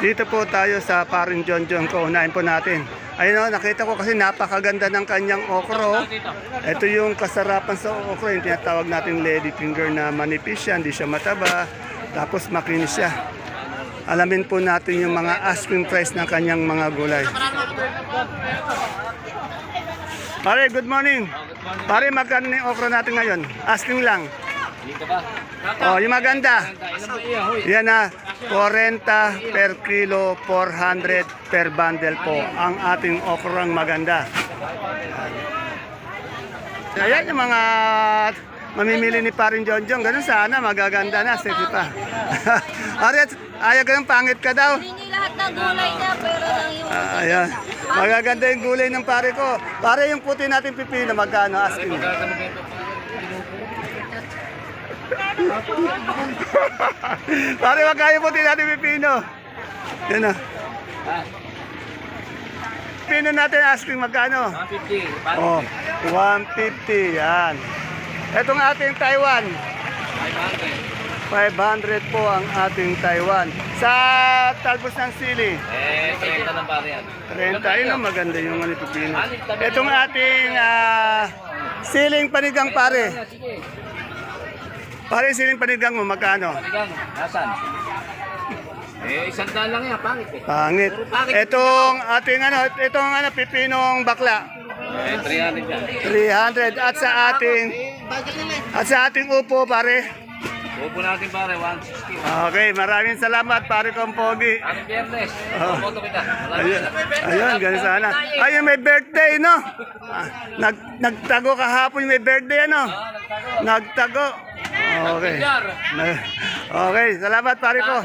Dito po tayo sa Parin John John ko. Unahin po natin. Ayun o, nakita ko kasi napakaganda ng kanyang okro. Ito yung kasarapan sa okro, yung tinatawag natin lady finger na manipis siya, hindi siya mataba, tapos makinis siya. Alamin po natin yung mga asking price ng kanyang mga gulay. Pare, good morning. Pare, magkano na yung okra natin ngayon? Asking lang. Dito ba? Oh, yung maganda. Yan na, 40 per kilo, 400 per bundle po ang ating okrang maganda. Ayan yung mga mamimili ni Parin John John. Ganun sana, magaganda na, sexy pa. Aret, ayaw ganun, pangit ka daw. Hindi lahat ng gulay niya, pero lang yung... Ah, ayan. Magaganda yung gulay ng pare ko. Pare yung puti natin pipino, magkano? Asking. Pare, magkano yung puti natin pipino? Yan na. Pipino natin asking magkano? 150. Paano? Oh, 150. Yan. Itong ating Taiwan. 500. 500 po ang ating Taiwan. Sa talbos ng sili. Eh, 30 ng pare yan. 30. Ayun ang maganda yung ano pipino. Itong ating ah, siling panigang pare. Pare siling panigang mo magkano? Panigang, nasan? Eh, isang daan lang yan, pangit eh. Pangit. Itong ating ano, itong ano pipinong bakla. Eh, 300 yan. 300 at sa ating at sa ating upo pare. Upo natin pare, 160. Okay, maraming salamat pare kong pogi. Anong biyernes? Ah. Boto kita. Ayun, ayun, ganun sana. Ayun, may birthday, no? Ah, Nag, nagtago kahapon may birthday, ano? Nagtago. Okay. Okay, salamat pare ko.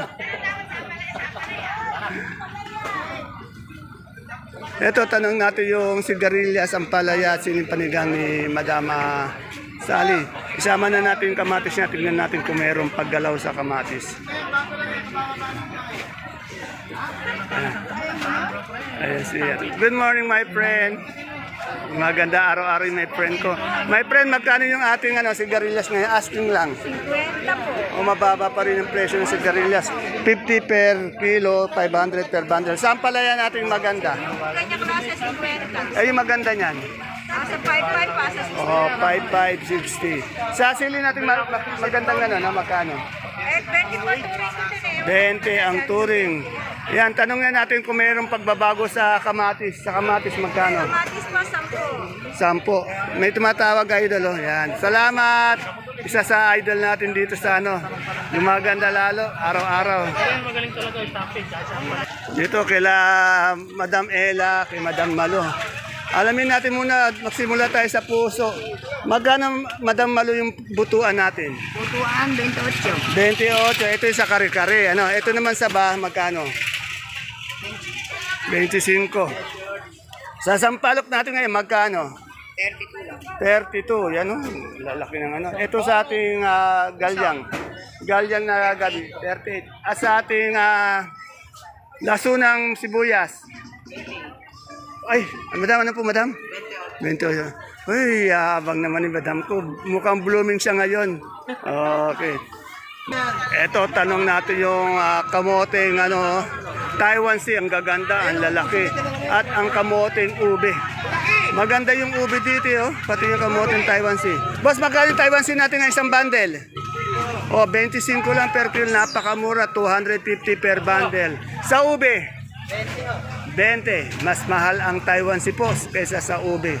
Ito, tanong natin yung sigarilyas, ang palaya at sinipanigang ni Madama Sally. Isama na natin yung kamatis niya. Tignan natin kung mayroong paggalaw sa kamatis. Ayan siya. Good morning, my friend. Maganda araw-araw yung my friend ko. My friend, magkano yung ating ano, sigarilyas ngayon? Asking lang. 50 po. O mababa pa rin yung presyo ng sigarilyas. 50 per kilo, 500 per bundle. Saan pala yan ating maganda? Kanya klase 50. Ay, yung maganda niyan. Nasa 55 pa sa Oh, 5560. Sa sili natin ma- ma- magandang ano, na magkano? Eh, 24 turing ko din eh. 20 ang turing. Yan, tanong na natin kung mayroong pagbabago sa kamatis. Sa kamatis magkano? Kamatis pa 10. Sampo. May tumatawag idol, oh. Yan. Salamat! Isa sa idol natin dito sa ano, gumaganda lalo, araw-araw. Dito kila Madam Ella, kay Madam Malo. Alamin natin muna, magsimula tayo sa puso. Magkano, Madam Malo, yung butuan natin? Butuan, 28. 28. Ito yung sa kare-kare. Ano? Ito naman sa bah, magkano? 25. Sa sampalok natin ngayon, magkano? 32 lang. 32. Yan o. Lalaki ng ano. Ito sa ating ah, galyang. Galyang na gabi. 38. At sa ating uh, lasunang sibuyas. Ay, madam, ano po, madam? 28. Uy, abang naman ni madam ko. Mukhang blooming siya ngayon. Okay. Eto, tanong natin yung ah, kamoteng ano, Taiwan Sea, ang gaganda, ang lalaki. At ang kamoteng ube. Maganda yung ube dito, oh. pati yung kamoteng Taiwan Sea. Boss, magkano Taiwan Sea natin ng isang bundle? O, 25 lang per kilo, napakamura, 250 per bundle. Sa ube? 20. Mas mahal ang Taiwan Sea po kaysa sa ube.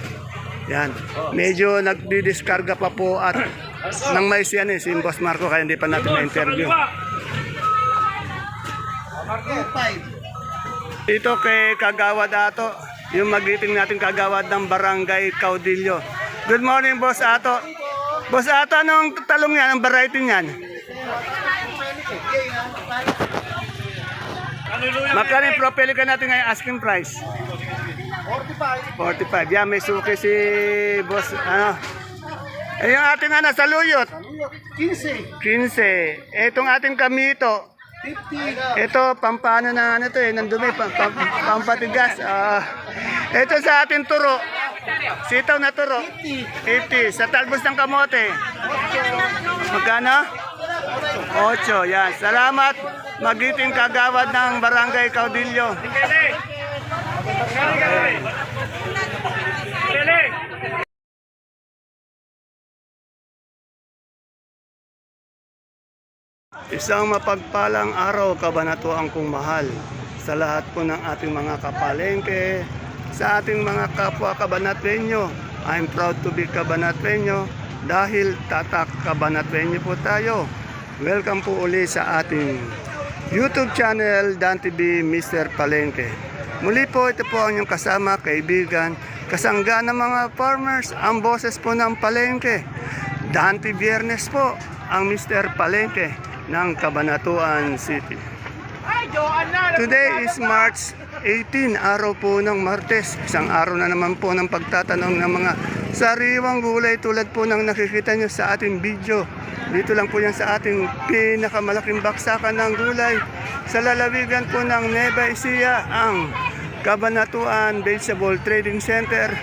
Yan. Medyo nagdidiskarga pa po at nang mais yan eh, si Boss Marco, kaya hindi pa natin na-interview. Ito kay Kagawad Ato, yung magiting natin Kagawad ng Barangay Caudillo. Good morning, Boss Ato. Boss Ato, anong talong yan? Ang variety niyan? Magkano yung propelica natin ngayon asking price? 45. 45. Yan, may suki si boss, ano. Eh, yung ating ano, saluyot. 15. 15. Etong ating kamito. 50. Ito, pampano na ano to eh, nandumi, pam, pam, pampatigas. Ah. ito sa ating turo. Sitaw na turo. 50. 50. Sa talbos ng kamote. Magkano? Ocho, yan. Salamat. Magiting kagawad ng Barangay Caudillo. Isang mapagpalang araw, kabanatuan kong mahal sa lahat po ng ating mga kapalengke, sa ating mga kapwa kabanatwenyo. I'm proud to be kabanatwenyo dahil tatak kabanatwenyo po tayo. Welcome po uli sa ating YouTube channel, Dan TV Mr. Palengke. Muli po, ito po ang inyong kasama, kaibigan, kasangga ng mga farmers, ang boses po ng Palengke. Dante Biernes po ang Mr. Palengke ng Cabanatuan City. Today is March 18, araw po ng Martes. Isang araw na naman po ng pagtatanong ng mga sariwang gulay tulad po ng nakikita nyo sa ating video. Dito lang po yan sa ating pinakamalaking baksakan ng gulay. Sa lalawigan po ng Nueva Ecija, ang Cabanatuan Vegetable Trading Center.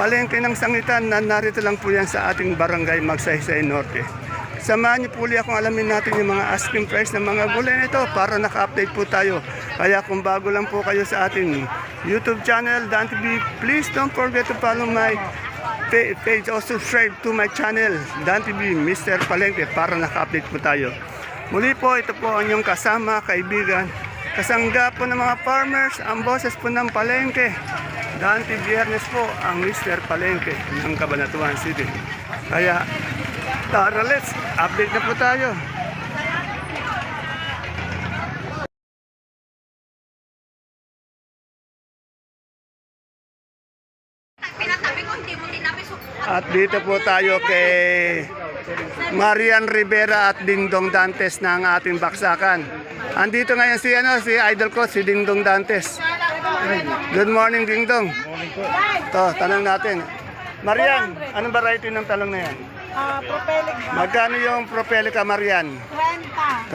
Palengke ng sangitan na narito lang po yan sa ating barangay Magsaysay Norte. Samahan niyo po ulit akong alamin natin yung mga asking price ng mga gulay nito para naka-update po tayo. Kaya kung bago lang po kayo sa ating YouTube channel, Dan TV, please don't forget to follow my pa- page or subscribe to my channel, Dan TV, Mr. Palengke, para naka-update po tayo. Muli po, ito po ang inyong kasama, kaibigan, kasangga po ng mga farmers, ang boses po ng Palengke. Dante Biernes po ang Mr. Palengke ng Cabanatuan City. Kaya, tara let's, update na po tayo. At dito po tayo kay Marian Rivera at Dingdong Dantes ng ating baksakan. Andito ngayon si ano si idol ko si Dingdong Dantes. Good morning Dingdong. To, tanong natin. Marian, anong variety ng talong na yan? Ah, propelic Magkano yung Propelica Marian?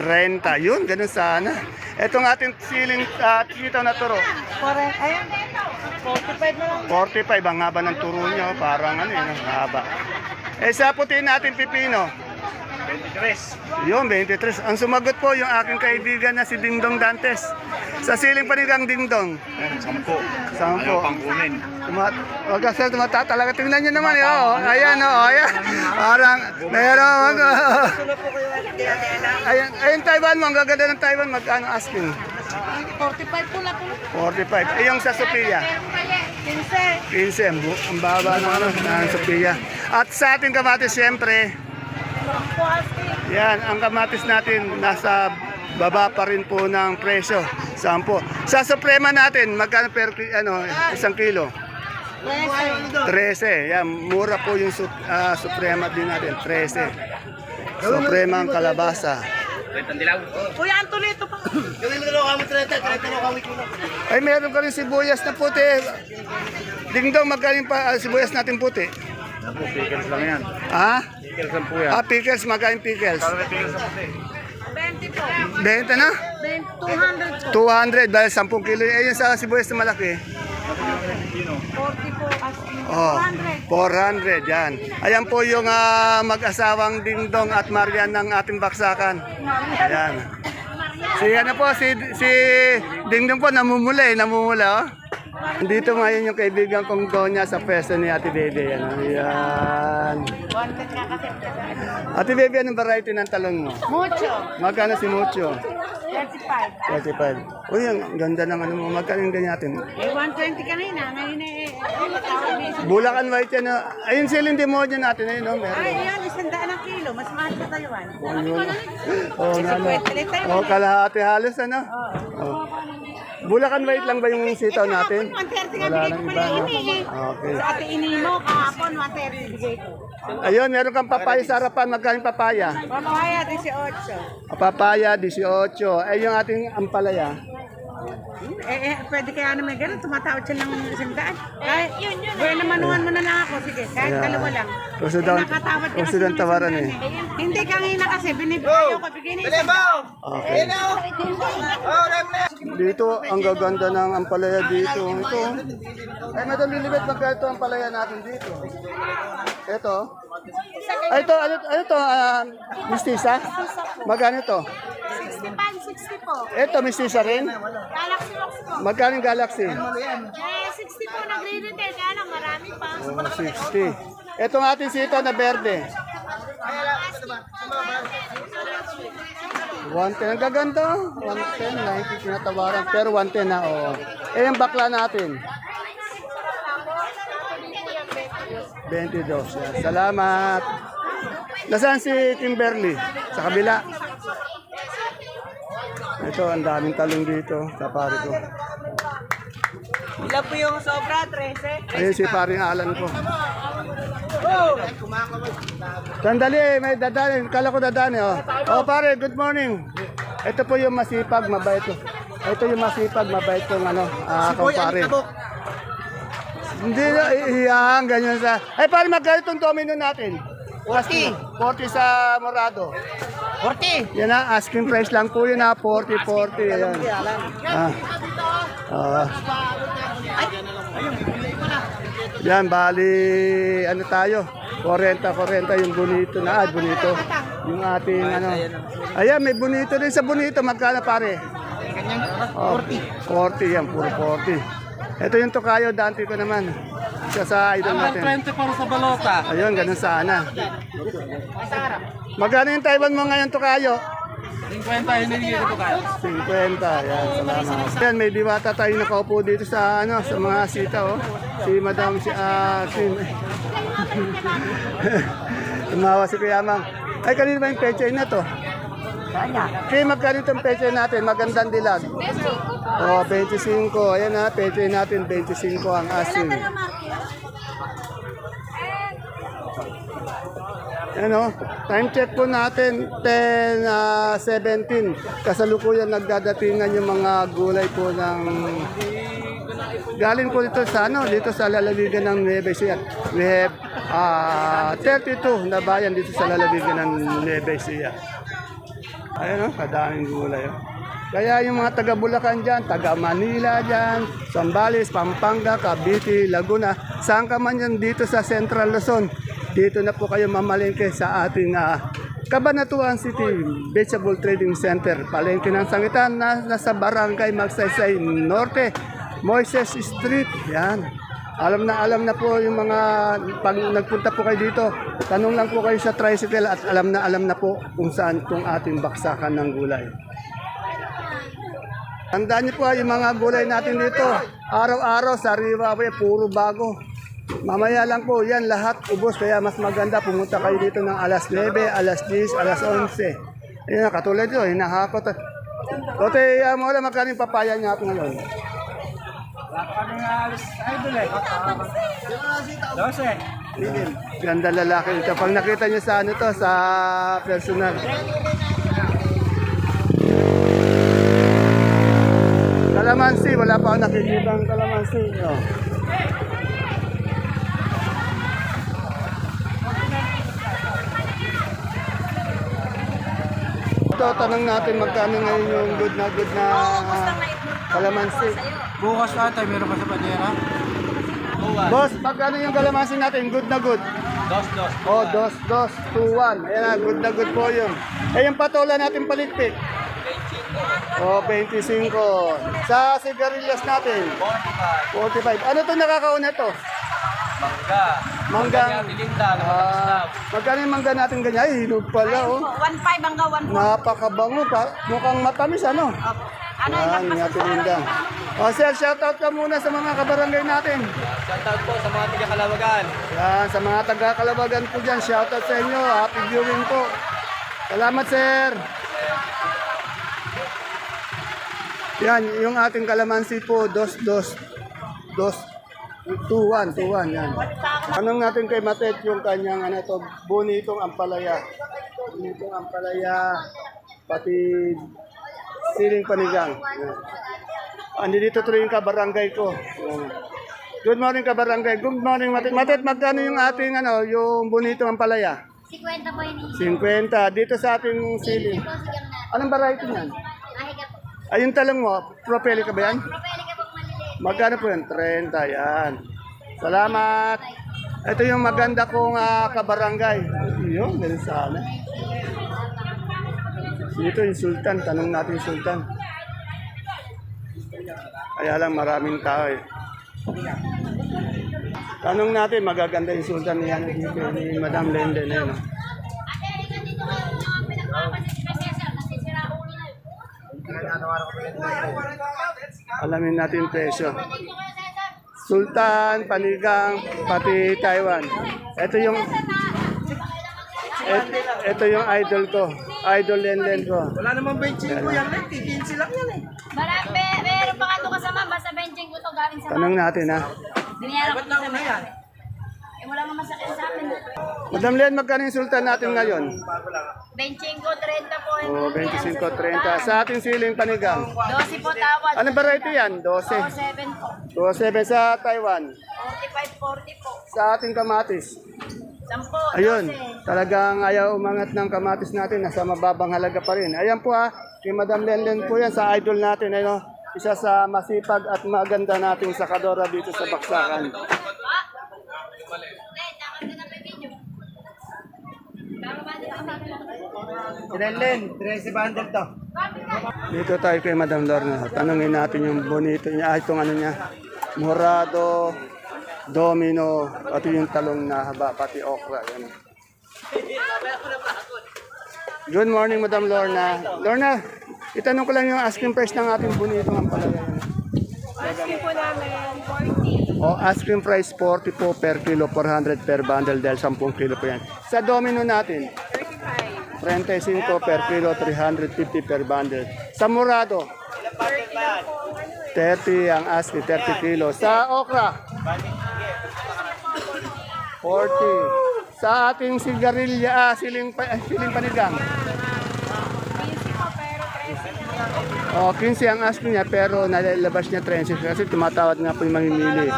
30. 30. Yun, ganun sana. Etong ating siling uh, sitaw na turo. Pare, ayun. 45 na lang. 45 ang haba ng turo nyo, parang ano yun, ang haba. Eh sa puti natin pipino. 23. Yun, 23. Ang sumagot po yung aking kaibigan na si Dingdong Dantes. Sa siling panigang Dingdong. Sampo. Sampo. Ayaw pang kunin. Tumat Wag ka sir, tumata talaga. Tingnan nyo naman. eh, Oh. Ayan, oh, ayan. Parang, meron. ayan, ayan, Taiwan mo. Ang gaganda ng Taiwan. Magkano asking? 45 po lang po. 45. Eh, yung sa Sophia. 15. 15, ang baba ng ano, ng Sophia. At sa ating kamatis, siyempre. Yan, ang kamatis natin nasa baba pa rin po ng presyo. Sampo. Sa Suprema natin, magkano per ano, isang kilo? 13. Yan, mura po yung su- ah, Suprema din natin, 13. Suprema ang kalabasa. Kuya, Anthony, ito pa. Ay, meron ka rin sibuyas na puti. Dingdong, magkano yung pa, ah, sibuyas natin puti? Pickles lang yan. Ha? Pickles lang po yan. Ah, pickles, magkano yung pickles? Pickles lang po 20 po. Benta na? 200 po. 200 dahil 10 kilo. Eh, yung sa sibuyas na malaki. 40 po asking. Oh, 400 yan. Ayan po yung ah, mag-asawang Dingdong at Marian ng ating baksakan. Ayan. Si ano po, si, si Dingdong po namumula eh, namumula oh. Dito ngayon yung kaibigan kong Donya sa pwesto ni Ate Bebe. Yan. Ayan. Ate Bebe, anong variety ng talong mo? Mucho. Magkano si Mucho? 35. 35. Uy, ang ganda ng ano mo. Magkano yung ganyan natin? Eh, 120 kanina. Ngayon eh, ano niya? Bulacan White yan. ah. Ayun silin demonyo natin. Ayun, no? meron. Ay, yan, isang daan ng kilo. Mas mahal sa Taiwan. Ayun. Oh, nga, no. Oh, kalahati halos ano? Oh. Bulacan White lang ba yung sitaw natin? 130 nga Wala nang iba. ini eh. Okay. Sa ate inimo, kahapon, 130 bigay ko. Ayun, meron kang papaya sa harapan. Magkano yung papaya? Papaya, 18. Ah, Papaya, 18. Eh, yung ating ampalaya. Eh, eh, pwede kaya naman ganun, tumatawad siya ng isang daan. Kahit, yun, yun. Well, namanuhan mo na lang ako, sige, kahit Ayan. dalawa lang. Eh, daw- nakatawad ka kasi daw ng tawaran isang eh. daan Hindi, kanina kasi, binibigay ko, bigay na isang daan. Okay. Dito, ang gaganda ng ampalaya dito. Ito. Ay, Madam Lilibet, magkano ito ang palaya natin dito? Ito. Ay, ito, ano, ano ito, ah, mistisa? Magkano ito? 60 pan, 60 po. Ito, mistisa rin? Galaxy Box po. Magkano yung Galaxy? Eh, 60 po nagre-retail. Kaya lang, marami pa. Oh, 60. Itong ating sito na berde. 110. Ang gaganda. 110. 90 tinatawaran. Pero 110 na, oo. Eh, yung bakla natin. 22. Yan. Salamat. Nasaan si Kimberly? Sa kabila. Ito, ang daming talong dito sa pare ko. Ilan po yung sobra? 13? Ayun si paring Alan ko. Sandali, may dadali. Kala ko dadali, oh. Oh, pare, good morning. Ito po yung masipag, mabait ko. Ito yung masipag, mabait kong ano, ah, kumpare. Hindi na, iyan, ganyan sa... Ay, pare, magkano itong domino natin? 40. 40 sa Morado. 40! Yan na, asking price lang po yun ha, 40, 40. Ayan. Ah. Ah. Yan, bali, ano tayo? 40, 40 yung bonito na, ah, bonito. Yung ating ano. Ayan, may bonito din sa bonito. Magkano pare? Oh, 40 yan, puro 40. Ito yung tokayo, dante ko naman. Siya sa idol natin. 20 para sa balota. Ayun, ganun sana. Magkano yung Taiwan mo ngayon, Tokayo? 50 hindi ko kayo. 50, yan, salamat. Yan, may diwata tayo nakaupo dito sa, ano, sa mga sita, oh. Si Madam, si, ah, si... Tumawa si Kuya Mang. Ay, kanina ba yung peche na to? Kaya magkano itong peche natin? Magandang dilag. Oh, 25. Ayan ha, peche natin, 25 ang asin. Ano, time check po natin 10 ah, 17. Kasalukuyan nagdadatingan yung mga gulay po ng Galing po dito sa ano, dito sa lalawigan ng Nueva Ecija. We have ah, 32 na bayan dito sa lalawigan ng Nueva Ecija. Ayun oh, kadaming gulay. Oh. Kaya yung mga taga Bulacan dyan, taga Manila dyan, Zambales, Pampanga, Cavite, Laguna, saan ka man yan dito sa Central Luzon, dito na po kayo mamalengke sa ating ah, Cabanatuan City Vegetable Trading Center. Palengke ng sangitan na nasa Barangay Magsaysay Norte, Moises Street. Yan. Alam na alam na po yung mga pag nagpunta po kayo dito, tanong lang po kayo sa tricycle at alam na alam na po kung saan itong ating baksakan ng gulay. Tandaan niyo po ah, yung mga gulay natin dito. Araw-araw sa Riva Way, puro bago. Mamaya lang po, yan lahat ubos. Kaya mas maganda pumunta kayo dito ng alas 9, alas 10, alas 11. Ayan, katulad yun, hinahakot. Tote, uh, mo lang magkano yung papaya niya ako ngayon. Ganda lalaki ito. Pag nakita niyo sa ano to, sa personal. Kalamansi, wala pa ako nakikita ang kalamansi. Oh. Ito, tanong natin magkano ngayon yung good na good na kalamansi. Bukas ata, meron pa sa Panyera? Boss, magkano yung kalamansi natin? Good na good. Dos, dos. Oh, dos, dos, two, one. Ayan na, good na good po yun. Eh, yung patola natin palitpik. Oh, 25. Sa sigarilyas natin. 45. Ano to nakakauna to? Mangga. Mangga. Tilinda. Ah, magkano yung mangga natin ganyan? Ay, hinog pala, oh. 1.5 hanggang 1.4. Napakabango pa. Mukhang matamis, ano? Ano Yan, nga tininda. O, sir, shoutout ka muna sa mga kabarangay natin. Shoutout po sa mga tiga Kalawagan. Yan, sa mga taga-kalabagan po dyan, shoutout sa inyo. Happy viewing po. Salamat, sir. Yan, yung ating kalamansi po, dos, dos, dos, two, one, two, one, yan. Anong natin kay Matet yung kanyang, ano to, bonitong ampalaya. Bonitong ampalaya, pati siling panigang. Yan. Andi dito tuloy yung kabarangay ko. Yan. Good morning kabarangay. Good morning Matet. Matet, magkano yung ating ano, yung bonitong ampalaya? 50 po yun. 50. Dito sa ating siling. Anong variety niyan? Ayun talong mo, propeli ka ba yan? Magkano po yan? 30, yan. Salamat. Ito yung maganda kong ah, kabarangay. Yun, ganun sana. Dito yung Sultan, tanong natin yung Sultan. Kaya lang maraming tao eh. Tanong natin, magaganda yung Sultan ni, ano, ni Madam Lende na yun. ah. Ate, halika dito kayo. Yung mga pinagpapasit kasi sir, kasi sira ulo na yun. Alamin natin presyo. Sultan, Panigang, pati Taiwan. Ito yung et, ito yung idol ko. Idol Lenden ko. Wala namang benching ko yan, Len. 15 lang yan eh. Marami, meron pa ka ito kasama. Basta benching ko to galing sa Tanong natin ha. Binayaran ko sa may Eh, wala nga masakit sa amin. Madam Len, magkano yung sultan natin ngayon? Benching ko, 30 po. O, 25, 30. Sa ating siling panigang. 12 po tawad. Ano variety yan? 12. 7 po. 27 sa Taiwan. 45, 40 po. Sa ating kamatis. 10, Ayun, 12. talagang ayaw umangat ng kamatis natin. Nasa mababang halaga pa rin. Ayan po ha, kay Madam Lenlen po yan sa idol natin. Ano, isa sa masipag at maganda nating sakadora dito sa Baksakan. Tama ba din ako Len, 13 bundle to. Dito tayo kay Madam Lorna. Tanungin natin yung bonito niya. Ah, itong ano niya. Morado, domino, pati yung talong na haba, pati okra. Yan. Good morning, Madam Lorna. Lorna, itanong ko lang yung asking price ng ating bonito ng palaya. Asking po namin, 40. O, asking price 40 po per kilo, 400 per bundle dahil 10 kilo po yan. Sa domino natin, 35. 35 per kilo, 350 per bundle. Sa morado, 30 ang asking, 30 kilo. Sa okra, 40. Sa ating sigarilya, ah, siling, pa, ah, siling panigang. 15 po, pero 13 lang. O, 15 ang asking niya, pero nalalabas niya 30 kasi tumatawad nga po yung mamimili.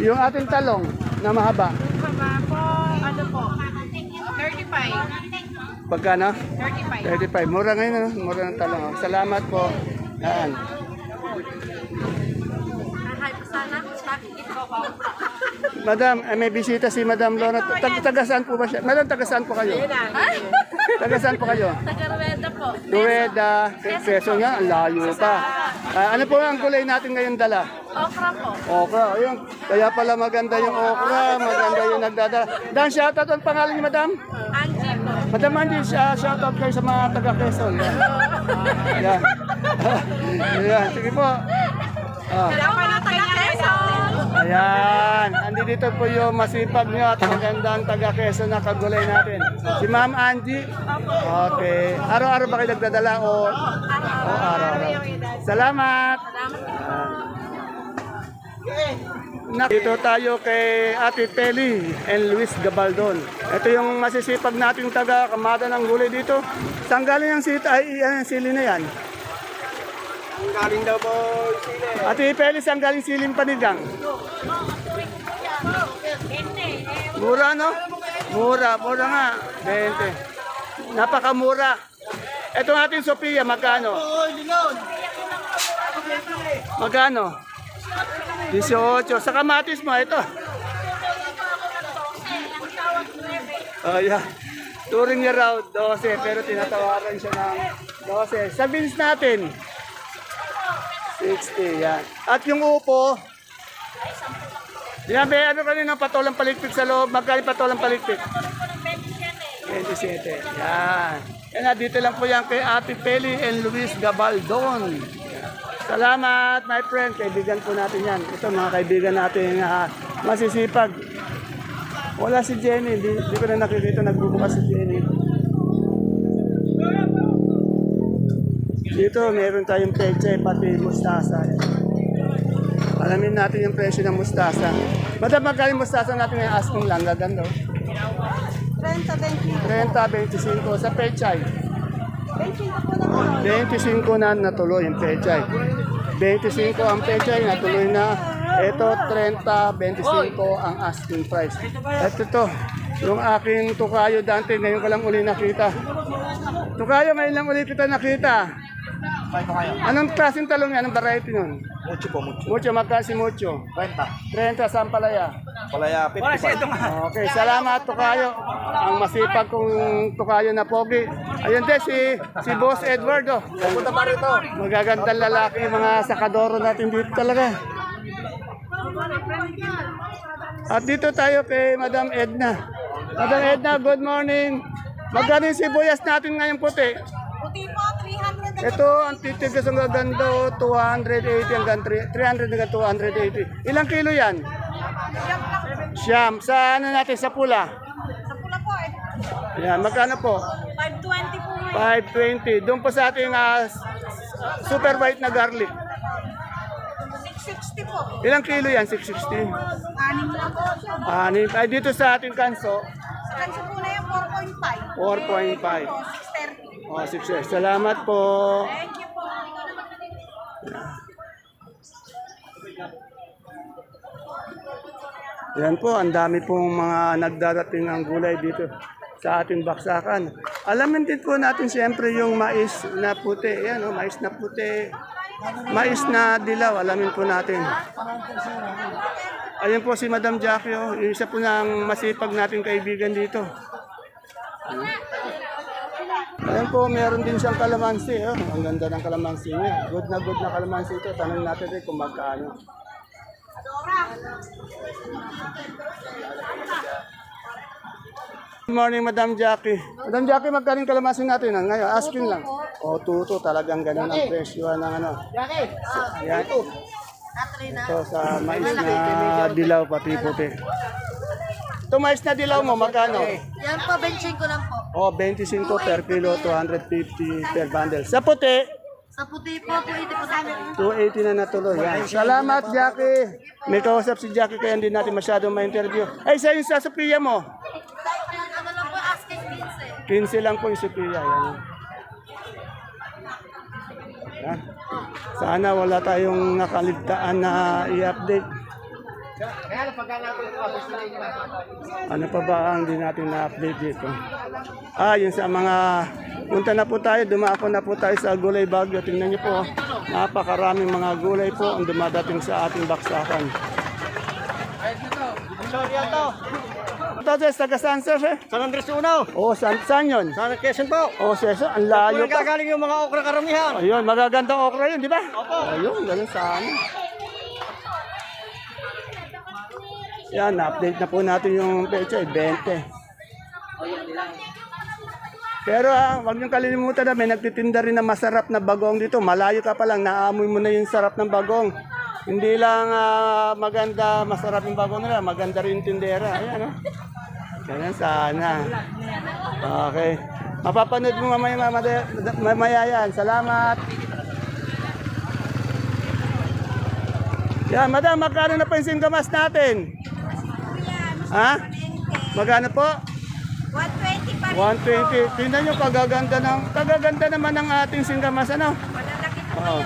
Yung ating talong na mahaba, Haba po, ano po? 35. Pagkano? 35. 35. Mura ngayon, ano? Mura ng talong. oh. Salamat po. Yan. Madam, eh, may bisita si Madam Lorna. Tag tagasaan po ba siya? Madam, tagasaan po kayo? Tagasaan po kayo? Tagarweda po. Luweda, peso nga, ang layo pa. Ah, ano po ang kulay natin ngayon dala? Okra po. Okra, ayun. Kaya pala maganda yung okra, maganda yung nagdadala. Dan, shoutout ang pangalan ni Madam? Po. Madam Andy, uh, shoutout kayo sa mga taga Quezon. Yan. Yan. Sige po. Ah. Dapat na taga Quezon. Ayan. Andi dito po yung masipag nyo at magandang taga Quezon na kagulay natin. Si Ma'am Angie. Okay. Araw-araw ba kayo nagdadala o, o araw-araw? Salamat. Dito tayo kay Ate Peli and Luis Gabaldon. Ito yung masisipag nating taga kamada ng gulay dito. Saan galing ang sita? Ay, yan, sili na yan. Ang galing daw po sila. Ate Peli, saan galing siling panigang? Mura, no? Mura, mura nga. 20. Napakamura. Ito ating Sophia, magkano? Magkano? 18. Sa kamatis mo, ito. Oh, yeah. Touring niya raw, 12. Pero tinatawaran siya ng 12. Sa beans natin, 60, yan. At yung upo, may ano kanina patolang paligpit sa loob. Magkali patolang paligpit? 27. Yan. Yan na, dito lang po yan kay Ate Peli and Luis Gabaldon. Salamat, my friend. Kaibigan po natin yan. Ito, mga kaibigan natin ah, masisipag. Wala si Jenny. Di, di ko na nakikita nagbubukas si Jenny. Dito, meron tayong peche, pati mustasa. Alamin natin yung presyo ng mustasa. Madam, magkano mustasa natin ngayon? Asking lang, gaganda. oh. 30, 20. 30, 25 sa pechay. 25 po na po. 25 na natuloy yung pechay. 25 ang pechay, natuloy na. Ito, 30, 25 ang asking price. Ito to, yung aking tukayo dante, ngayon ko lang uli nakita. Tukayo, ngayon lang uli kita nakita. Anong klaseng talong yan? Anong variety nun? Mucho po, mucho. Mucho, magkasi mucho. Kwenta. 30 sa palaya. Palaya, 55. Okay, salamat Tukayo. Ang masipag kong Tukayo na pogi. Ayun din si si Boss Edward oh. Punta pa rito. Magagandang lalaki mga sakadoro natin dito talaga. At dito tayo kay Madam Edna. Madam Edna, good morning. Magkano yung sibuyas natin ngayon puti? Puti po, 300 Ito, ang titigas ang gaganda, 280 hanggang 300 hanggang 280. Ilang kilo yan? Siyam. Sa ano natin, sa pula? Sa pula po eh. Yan, magkano po? 520 po ngayon. 520. Doon po sa ating ah, super white na garlic. 660 po. Ilang kilo yan? 660. Anim lang po. Anim. Ay, dito sa ating kanso, Sa kanso po na yan, 4.5. 4.5. Po, 630. Oh, success. Salamat po. Thank you Yan po, ang dami pong mga nagdarating ang gulay dito sa ating baksakan. Alamin din po natin siyempre yung mais na puti. Yan, oh, mais na puti. Mais na dilaw, alamin po natin. Ayun po si Madam Jackie, oh, isa po ng masipag nating kaibigan dito. Ayan po, meron din siyang kalamansi. Oh. Ang ganda ng kalamansi niya. Good na good na kalamansi ito. Tanong natin rin kung magkano. Good morning, Madam Jackie. Madam Jackie, magkano yung kalamansi natin? ah? Ngayon, asking lang. O, tuto. Talagang ganun ang presyo ng ano. Ayan. Ito sa mais na dilaw pati puti. Ito mais na dilaw mo, magkano? Yan po, benching ko lang po. O, 25 per kilo, 250 per bundle. Sa puti, Sa puti po, 280 po sa amin. 280 na natuloy. Yan. Salamat, Jackie. May kausap si Jackie kaya hindi natin masyadong ma-interview. Ay, sa yung sa Sophia mo. Ano lang po, asking 15. 15 lang po yung Sophia. Yan. Yan. Sana wala tayong nakaligtaan na i-update. Ano pa ba ang hindi natin na-update dito? Ah, yun sa mga... Punta na po tayo, dumako na po tayo sa Gulay Bagyo. Tingnan niyo po, napakaraming mga gulay po ang dumadating sa ating baksakan. Entonces, taga saan sir? eh? San Andres Uno. Oh, saan, saan yun? San Quezon po. Oh, seso, ang layo pa. Gagaling yung mga okra karamihan. Ayun, magagandang okra yun, di ba? Opo. Ayun, ganun sana. Yan, update na po natin yung pecha, eh, 20. Pero ah, wag niyong kalilimutan na may nagtitinda rin na masarap na bagong dito. Malayo ka pa lang, naamoy mo na yung sarap ng bagong. Hindi lang ah, maganda, masarap yung bagong nila, maganda rin yung tindera. Ayan, oh. Ganyan sana. Okay. Mapapanood mo mamaya, mamaya, mamaya yan. Salamat. Yan, madam, magkano na po yung singgamas natin? Ha? Magkano po? 120 pa. 120. Tingnan nyo, kagaganda, ng, kagaganda naman ng ating singgamas, ano? Malalaki po Oo.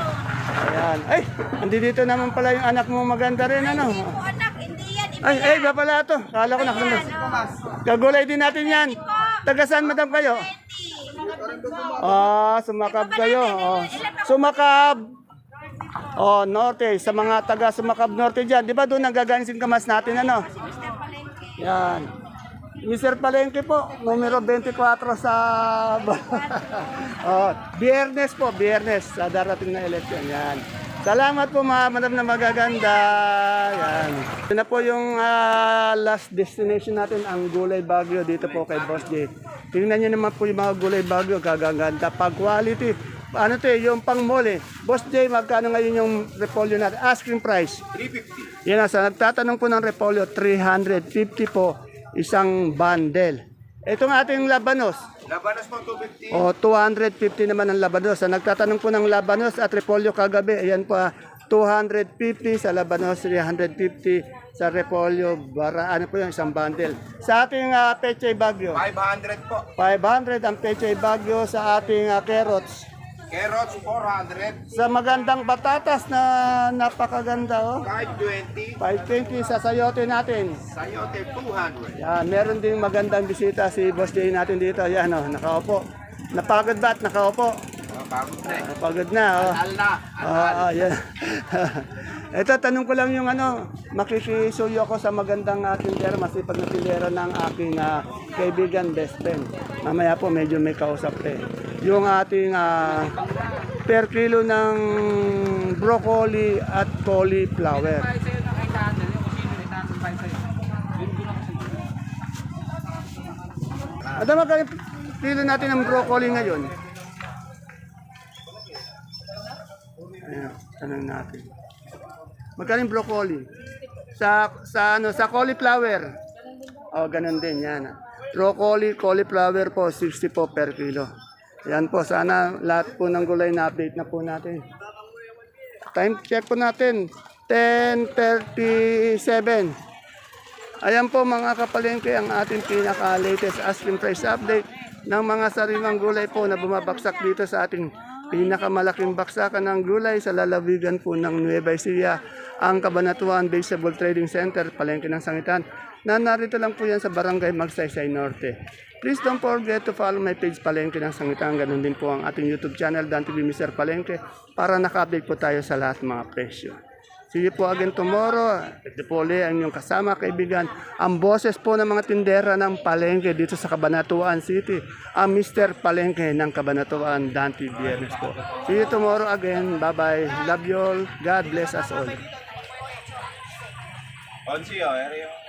Ayan. Ay, andi dito naman pala yung anak mo maganda rin, ano? anak, hindi yan. Ay, ay, ba pala ito? Kala ko nakalabas. Gagulay din natin yan. Taga saan, madam, kayo? Ah, sumakab kayo. Oh. Sumakab. Oh, norte. Sa mga taga sumakab norte dyan. Di ba doon nagagaling kamas natin, ano? Yan. Mr. Palengke po, numero 24 sa... oh, biyernes po, biyernes sa darating na eleksyon. Yan. Salamat po mga madam na magaganda. Yan. Ito na po yung ah, last destination natin, ang Gulay Bagyo dito po kay Boss J. Tingnan nyo naman po yung mga Gulay Bagyo, kagaganda. Pag quality, ano to eh, yung pang mole. Boss J, magkano ngayon yung repolyo natin? Asking price. 350. Yan nasa nagtatanong po ng repolyo, 350 po isang bundle. Itong ating labanos. Labanas po 250. O 250 naman ang labanos. Sa nagtatanong po ng labanos at repolyo kagabi, ayan po ah, 250 sa labanos, 350 sa repolyo, bara, ano po yung isang bundle. Sa ating uh, peche bagyo, 500 po. 500 ang peche bagyo sa ating ah, carrots. Carrots 400. Sa magandang batatas na napakaganda oh. 520. 520 sa sayote natin. Sayote 200. Yan, meron ding magandang bisita si Boss Jay natin dito. Yan oh, nakaupo. Napagod ba at nakaupo? Oh, pagod na eh. Ah, Pagod na. Oh. Al na. Ah, ah, yan. Ito, tanong ko lang yung ano, makikisuyo ako sa magandang uh, tindera, masipag na tindera ng aking ah, kaibigan, best friend. Mamaya po, medyo may kausap eh. Yung ating ah, per kilo ng broccoli at cauliflower. Ano magkano kilo natin ng broccoli ngayon? Ayan, tanong natin. Magkano broccoli? Sa sa ano sa cauliflower. Oh, ganun din 'yan. Broccoli, cauliflower po 60 po per kilo. Yan po, sana lahat po ng gulay na update na po natin. Time check po natin. 10.37. Ayan po mga kapalengke ang ating pinaka-latest asking price update ng mga sariwang gulay po na bumabaksak dito sa ating pinakamalaking baksakan ng gulay sa lalawigan po ng Nueva Ecija, ang Cabanatuan Vegetable Trading Center, Palengke ng Sangitan, na narito lang po yan sa Barangay Magsaysay Norte. Please don't forget to follow my page Palengke ng Sangitan. Ganun din po ang ating YouTube channel, Dan TV Mr. Palengke, para naka-update po tayo sa lahat mga presyo. See you po again tomorrow. Ito po ulit ang inyong kasama, kaibigan. Ang boses po ng mga tindera ng Palengke dito sa Cabanatuan City. Ang Mr. Palengke ng Cabanatuan, Dante Biernes po. See you tomorrow again. Bye-bye. Love you all. God bless us all. Onsi, oh,